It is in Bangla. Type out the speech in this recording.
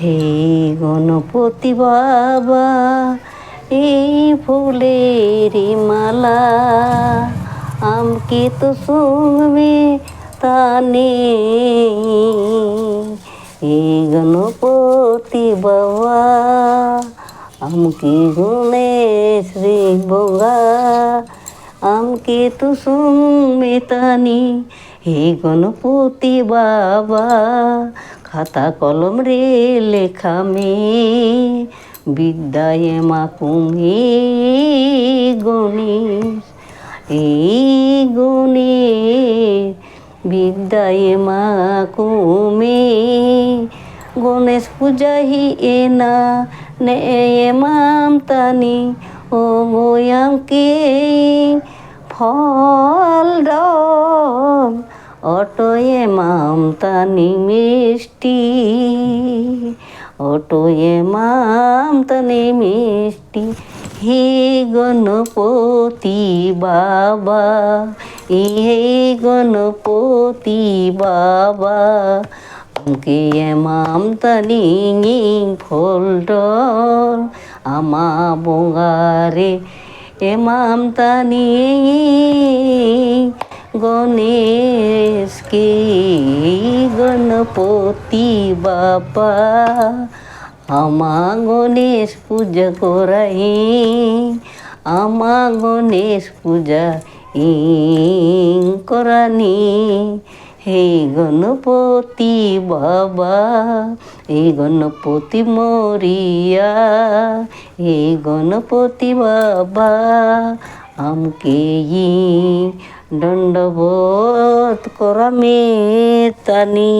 হে গণপতি বাবা, এই ফুলের মালা আমকে তো শুনবে তা নেই। এই গণপতি বাবা, আমকে গুণে শ্রী বঙ্গা, আমকে তো শুনবে তানি হে গণপতি বাবা খাতা কলম রে লেখা মে বিদ্যায় মা কুমি গণেশ। এই গণেশ, বিদ্যায় মা কুমি গণেশ পূজা হি এনা নে মাম তানি ও গোয়াম কে ফল ডল অটোয়ে মামতানি মিষ্টি, অটোয়ে মামতানি মিষ্টি, হে গণপতি বাবা হে গণপতি বাবা কে মামতানি ফল ডল আমা বঙ্গারে এমাম তানি গণেশ কে গণপতি বাবা আমা গণেশ পূজা করাই, আমা গণেশ পূজা ইং করানি। হে গণপতি বাবা, হে গণপতি মরিয়া, হে গণপতি বাবা, আমকে ই दंडवत कर तनी